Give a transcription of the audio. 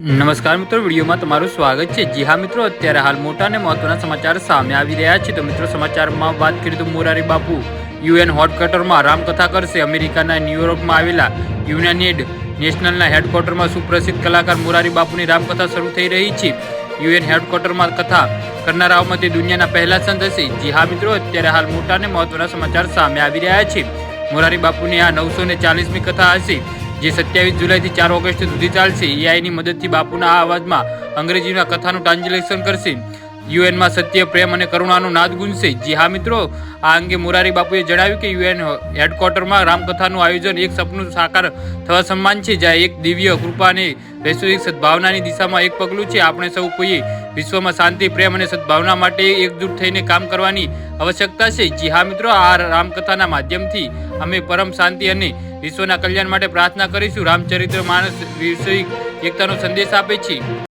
નમસ્કાર મિત્રો, વિડીયોમાં તમારું સ્વાગત છે. જી હા મિત્રો, અત્યારે હાલ મોટા અને મહત્વના સમાચાર સામે આવી રહ્યા છે. તો મિત્રો, સમાચારમાં વાત કરીએ તો મોરારી બાપુ યુએન હોટકટરમાં રામકથા કરશે. અમેરિકાના ન્યુયોર્કમાં આવેલા યુનાઇટેડ નેશનલના હેડક્વાર્ટરમાં સુપ્રસિદ્ધ કલાકાર મોરારી બાપુની રામકથા શરૂ થઈ રહી છે. યુએન હેડક્વાર્ટરમાં કથા કરનારાઓમાં તે દુનિયાના પહેલા સંત હશે. જી હા મિત્રો, અત્યારે હાલ મોટા અને મહત્વના સમાચાર સામે આવી રહ્યા છે. મોરારી બાપુની આ નવસો ને ચાલીસમી કથા હશે. જે સત્યાવીસ જુલાઈથી ચાર ઓગસ્ટ સુધી ચાલશે. એઆઈની મદદથી બાપુના આ અવાજમાં અંગ્રેજીના કથાનું ટ્રાન્સલેશન કરશે. યુએનમાં સત્ય, પ્રેમ અને કરુણાનો નાદ ગુંજશે. જી હા મિત્રો, આ અંગે મોરારી બાપુએ જણાવ્યું કે યુએન હેડક્વાર્ટરમાં રામકથાનું આયોજન એક સપનું સાકાર થવા સમાન છે, જ્યાં એક દિવ્ય કૃપા અને વૈશ્વિક સદભાવનાની દિશામાં એક પગલું છે. આપણે સૌ કોઈએ વિશ્વમાં શાંતિ, પ્રેમ અને સદભાવના માટે એકજૂટ થઈને કામ કરવાની આવશ્યકતા છે. જી હા મિત્રો, આ રામકથાના માધ્યમથી અમે પરમ શાંતિ અને વિશ્વના કલ્યાણ માટે પ્રાર્થના કરીશું. રામચરિત્ર માનસ વિષય એકતાનો સંદેશ આપે છે.